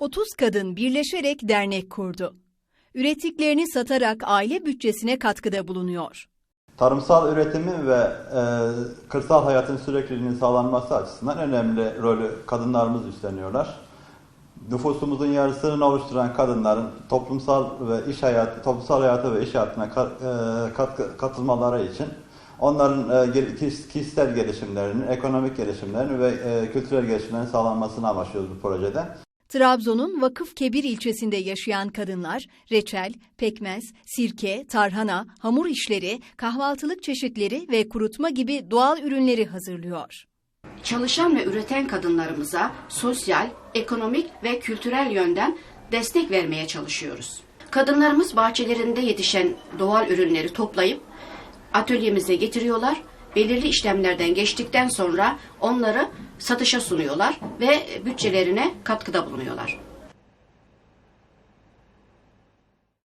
30 kadın birleşerek dernek kurdu. Ürettiklerini satarak aile bütçesine katkıda bulunuyor. Tarımsal üretimi ve e, kırsal hayatın sürekliliğinin sağlanması açısından önemli rolü kadınlarımız üstleniyorlar. Nüfusumuzun yarısını oluşturan kadınların toplumsal ve iş hayatı, toplumsal hayata ve iş hayatına ka- e, katkı- katılmaları için onların e, kişisel gelişimlerinin, ekonomik gelişimlerinin ve e, kültürel gelişimlerinin sağlanmasını amaçlıyoruz bu projede. Trabzon'un Vakıf Kebir ilçesinde yaşayan kadınlar reçel, pekmez, sirke, tarhana, hamur işleri, kahvaltılık çeşitleri ve kurutma gibi doğal ürünleri hazırlıyor. Çalışan ve üreten kadınlarımıza sosyal, ekonomik ve kültürel yönden destek vermeye çalışıyoruz. Kadınlarımız bahçelerinde yetişen doğal ürünleri toplayıp atölyemize getiriyorlar. Belirli işlemlerden geçtikten sonra onları satışa sunuyorlar ve bütçelerine katkıda bulunuyorlar.